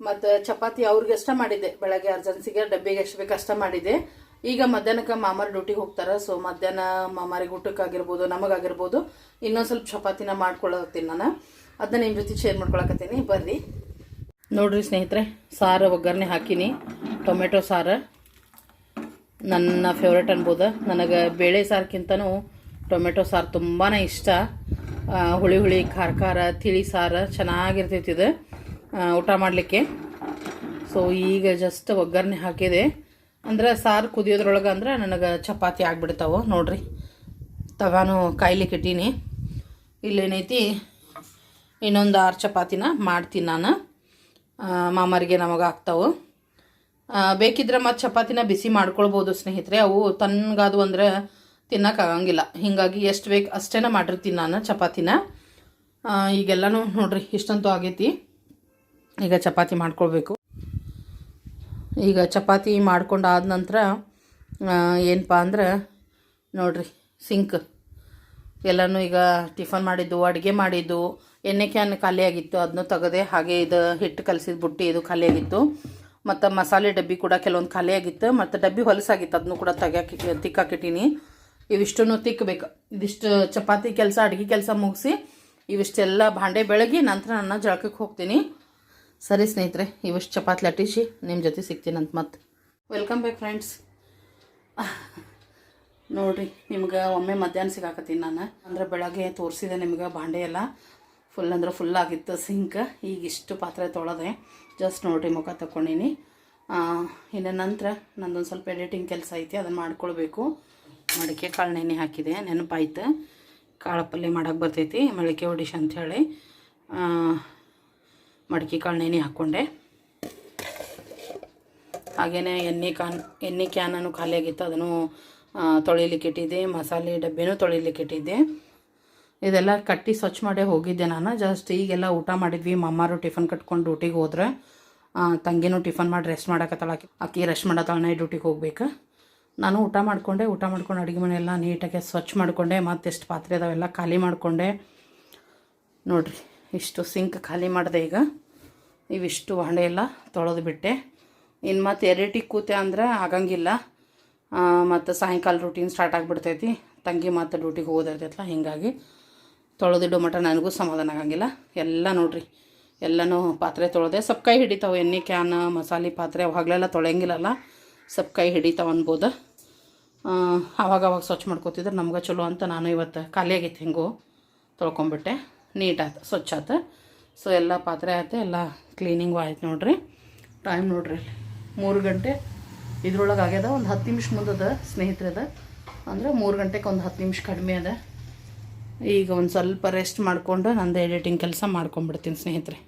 ಮತ್ತು ಚಪಾತಿ ಅವ್ರಿಗೆ ಅಷ್ಟ ಮಾಡಿದ್ದೆ. ಬೆಳಗ್ಗೆ ಅರ್ಜೆನ್ಸಿಗೆ ಡಬ್ಬಿಗೆ ಎಷ್ಟು ಬೇಕು ಅಷ್ಟ ಮಾಡಿದ್ದೆ. ಈಗ ಮಧ್ಯಾಹ್ನಕ್ಕೆ ಮಾಮರ್ ಡ್ಯೂಟಿಗೆ ಹೋಗ್ತಾರೆ. ಸೊ ಮಧ್ಯಾಹ್ನ ಮಾಮಾರಿಗೆ ಊಟಕ್ಕಾಗಿರ್ಬೋದು ನಮಗಾಗಿರ್ಬೋದು ಇನ್ನೊಂದು ಸ್ವಲ್ಪ ಚಪಾತಿನ ಮಾಡ್ಕೊಳತ್ತೀನಿ ನಾನು. ಅದನ್ನ ನಿಮ್ಮ ಜೊತೆ ಶೇರ್ ಮಾಡ್ಕೊಳಕತ್ತೀನಿ. ಬರ್ರಿ. ನೋಡ್ರಿ ಸ್ನೇಹಿತರೆ ಸಾರು ಒಗ್ಗರಣೆ ಹಾಕಿನಿ. ಟೊಮೆಟೊ ಸಾರು. ನನ್ನ ಫೇವ್ರೇಟ್ ಅನ್ಬೋದು. ನನಗೆ ಬೇಳೆ ಸಾರ್ಕಿಂತನೂ ಟೊಮೆಟೊ ಸಾರು ತುಂಬಾ ಇಷ್ಟ. ಹುಳಿ ಹುಳಿ ಖಾರ ಖಾರ ತಿಳಿ ಸಾರು ಚೆನ್ನಾಗಿರ್ತೈತಿ ಇದು. ಆ, ಊಟ ಮಾಡಲಿಕ್ಕೆ. ಸೊ ಈಗ ಜಸ್ಟ್ ಒಗ್ಗರಣೆ ಹಾಕಿದೆ. ಅಂದ್ರೆ ಸಾರು ಕುದಿಯೋದ್ರೊಳಗೆ ಅಂದ್ರೆ ನನಗೆ ಚಪಾತಿ ಆಗಿಬಿಡ್ತಾವೆ ನೋಡ್ರಿ. ತವಾನು ಕಾಯ್ಲಿಕ್ಕೆ ಇಟ್ಟೀನಿ. ಇಲ್ಲೇನೈತಿ, ಇನ್ನೊಂದು ಆರು ಚಪಾತಿನ ಮಾಡ್ತೀನಿ ನಾನು. ಮಾಮರಿಗೆ ನಮಗೆ ಆಗ್ತಾವೆ ಬೇಕಿದ್ರೆ ಮತ್ತು ಚಪಾತಿನ ಬಿಸಿ ಮಾಡ್ಕೊಳ್ಬೋದು ಸ್ನೇಹಿತರೆ. ಅವು ತನ್ಗಾದವು ಅಂದ್ರೆ ತಿನ್ನೋಕ್ಕಾಗಂಗಿಲ್ಲ ಹೀಗಾಗಿ ಎಷ್ಟು ಬೇಕು ಅಷ್ಟೇನ ಮಾಡಿರ್ತೀನಿ ನಾನು ಚಪಾತಿನ. ಈಗೆಲ್ಲನೂ ನೋಡ್ರಿ, ಇಷ್ಟಂತೂ ಆಗೈತಿ. ಈಗ ಚಪಾತಿ ಮಾಡ್ಕೊಳ್ಬೇಕು. ಈಗ ಚಪಾತಿ ಮಾಡ್ಕೊಂಡು ಆದ ನಂತರ ಏನಪ್ಪ ಅಂದ್ರೆ, ನೋಡ್ರಿ, ಸಿಂಕ್. ಎಲ್ಲನೂ ಈಗ ಟಿಫನ್ ಮಾಡಿದ್ದು, ಅಡುಗೆ ಮಾಡಿದ್ದು, ಎಣ್ಣೆ ಕ್ಯಾನ್ ಖಾಲಿಯಾಗಿತ್ತು ಅದನ್ನು ತೆಗೆದೆ ಹಾಗೆ ಇದು ಹಿಟ್ಟು ಕಲಸಿದ ಬುಟ್ಟಿ ಇದು ಖಾಲಿಯಾಗಿತ್ತು ಮತ್ತು ಮಸಾಲೆ ಡಬ್ಬಿ ಕೂಡ ಕೆಲವೊಂದು ಖಾಲಿಯಾಗಿತ್ತು ಮತ್ತು ಡಬ್ಬಿ ಹೊಲಸಾಗಿತ್ತು ಅದನ್ನು ಕೂಡ ತೆಗಿಯೋಕೆ, ತಿಕ್ಕಾಕಿಟ್ಟೀನಿ. ಇವಿಷ್ಟನ್ನು ತಿಕ್ಕಬೇಕು ಇದಿಷ್ಟು ಚಪಾತಿ ಕೆಲಸ, ಅಡುಗೆ ಕೆಲಸ ಮುಗಿಸಿ, ಇವಿಷ್ಟೆಲ್ಲ ಭಾಂಡೆ ಬೆಳಗಿ ನಂತರ ನನ್ನ ಜಳಕಕ್ಕೆ ಹೋಗ್ತೀನಿ. ಸರಿ ಸ್ನೇಹಿತರೆ ಇವಷ್ಟು ಚಪಾತಿ ಲಟ್ಟಿಸಿ ನಿಮ್ಮ ಜೊತೆ ಸಿಗ್ತೀನಂತ ಮತ್ತೆ. ವೆಲ್ಕಮ್ ಬ್ಯಾಕ್ ಫ್ರೆಂಡ್ಸ್ ನೋಡ್ರಿ, ನಿಮ್ಗೆ ಒಮ್ಮೆ ಮಧ್ಯಾಹ್ನ ಸಿಗಾಕತ್ತೀನಿ ನಾನು. ಅಂದ್ರೆ ಬೆಳಗ್ಗೆ ತೋರಿಸಿದೆ ನಿಮ್ಗೆ ಬಾಂಡೆ ಎಲ್ಲ. ಫುಲ್ ಅಂದ್ರೆ ಫುಲ್ ಆಗಿತ್ತು ಸಿಂಕ್ ಈಗ ಇಷ್ಟು ಪಾತ್ರೆ ತೊಳೆದೆ. ಜಸ್ಟ್ ನೋಡ್ರಿ ಮುಖ ತಗೊಂಡಿನಿ ಇನ್ನು ನಂತರ ನಂದೊಂದು ಸ್ವಲ್ಪ ಎಡಿಟಿಂಗ್ ಕೆಲಸ ಐತಿ ಅದನ್ನು ಮಾಡ್ಕೊಳ್ಬೇಕು. ಮಡಿಕೆ ಕಾಳು ನೆನೆ ಹಾಕಿದೆ, ನೆನಪಾಯ್ತು. ಕಾಳು ಪಲ್ಯ ಮಾಡೋಕ್ಕೆ ಬರ್ತೈತಿ ಮಳಿಕೆ ಒಡಿಶ್ ಅಂಥೇಳಿ ಮಡಿಕೆ ಕಾಳು ನೆನೆ ಹಾಕ್ಕೊಂಡೆ ಹಾಗೆಯೇ ಎಣ್ಣೆ ಕಾನ್, ಎಣ್ಣೆ ಕ್ಯಾನನು ಖಾಲಿಯಾಗಿತ್ತು, ಅದನ್ನು ತೊಳಿಲಿಕ್ಕೆ ಇಟ್ಟಿದ್ದೆ. ಮಸಾಲೆ ಡಬ್ಬಿನೂ ತೊಳಿಲಿಕ್ಕೆ ಇಟ್ಟಿದ್ದೆ. ಇದೆಲ್ಲ ಕಟ್ಟಿ ಸ್ವಚ್ಛ ಮಾಡೇ ಹೋಗಿದ್ದೆ ನಾನು. ಜಸ್ಟ್ ಈಗೆಲ್ಲ ಊಟ ಮಾಡಿದ್ವಿ. ಮಮ್ಮಾರು ಟಿಫನ್ ಕಟ್ಕೊಂಡು ಡ್ಯೂಟಿಗೆ ಹೋದ್ರೆ ತಂಗಿನೂ ಟಿಫನ್ ಮಾಡಿ ರೆಸ್ಟ್ ಮಾಡಕತ್ತಾಳ. ಅಕ್ಕಿ ಆಕಿ ರೆಸ್ಟ್ ಮಾಡತ್ತಾಳನೆ ಡ್ಯೂಟಿಗೆ ಹೋಗ್ಬೇಕು. ನಾನು ಊಟ ಮಾಡಿಕೊಂಡೆ. ಊಟ ಮಾಡ್ಕೊಂಡು ಅಡುಗೆ ಮನೆ ಎಲ್ಲ ನೀಟಾಗಿ ಸ್ವಚ್ಛ ಮಾಡಿಕೊಂಡೆ. ಮತ್ತೆಷ್ಟು ಪಾತ್ರೆ ಅದಾವೆಲ್ಲ ಖಾಲಿ ಮಾಡಿಕೊಂಡೆ. ನೋಡ್ರಿ. ಇಷ್ಟು ಸಿಂಕ್ ಖಾಲಿ ಮಾಡಿದೆ ಈಗ. ಇವಿಷ್ಟು ಹಂಡೆ ಎಲ್ಲ ತೊಳೆದು ಬಿಟ್ಟೆ. ಇನ್ನು ಮತ್ತು ಎರಟಿಗೆ ಕೂತೆ ಅಂದ್ರೆ ಆಗಂಗಿಲ್ಲ. ಮತ್ತು ಸಾಯಂಕಾಲ ರೂಟೀನ್ ಸ್ಟಾರ್ಟ್ ಆಗಿಬಿಡ್ತೈತಿ. ತಂಗಿ ಮತ್ತು ಡ್ಯೂಟಿಗೆ ಹೋಗೋದಿರ್ತೈತಲ್ಲ ಹೀಗಾಗಿ ತೊಳೆದಿಡೋ ಮಟ್ಟ ನನಗೂ ಸಮಾಧಾನ ಆಗಂಗಿಲ್ಲ. ಎಲ್ಲ ನೋಡ್ರಿ, ಎಲ್ಲನೂ ಪಾತ್ರೆ ತೊಳೆದೆ. ಸ್ವಲ್ಪ ಕೈ ಹಿಡಿತಾವೆ, ಎಣ್ಣೆ ಕ್ಯಾನ್, ಮಸಾಲೆ ಪಾತ್ರೆ, ಅವಾಗಲೆಲ್ಲ ತೊಳೆಯಂಗಿಲ್ಲಲ್ಲ. ಸ್ವಲ್ಪ ಕೈ ಹಿಡಿತಾವೆ ಅನ್ಬೋದು. ಅವಾಗ ಸ್ವಚ್ಛ ಮಾಡ್ಕೋತಿದ್ರೆ ನಮ್ಗೆ ಚಲೋ ಅಂತ ನಾನು ಇವತ್ತು ಖಾಲಿ ಆಗೈತೆ ಹೆಂಗೋ ತೊಳ್ಕೊಂಬಿಟ್ಟೆ. ನೀಟ್ ಆಯ್ತು, ಸ್ವಚ್ಛ ಆಯ್ತು. ಸೊ ಎಲ್ಲ ಪಾತ್ರೆ ಆಯ್ತು, ಎಲ್ಲ ಕ್ಲೀನಿಂಗು ಆಯ್ತು ನೋಡ್ರಿ. ಟೈಮ್ ನೋಡ್ರಿ ಮೂರು ಗಂಟೆ ಇದ್ರೊಳಗೆ ಆಗ್ಯದ, ಒಂದು ಹತ್ತು ನಿಮಿಷ ಮುಂದದ ಸ್ನೇಹಿತರದ ಅಂದ್ರೆ ಮೂರು ಗಂಟೆಗೆ ಒಂದು ಹತ್ತು ನಿಮಿಷ ಕಡಿಮೆ ಅದ. ಈಗ ಒಂದು ಸ್ವಲ್ಪ ರೆಸ್ಟ್ ಮಾಡಿಕೊಂಡು ನಂದು ಎಡಿಟಿಂಗ್ ಕೆಲಸ ಮಾಡ್ಕೊಂಬಿಡ್ತೀನಿ ಸ್ನೇಹಿತರೆ.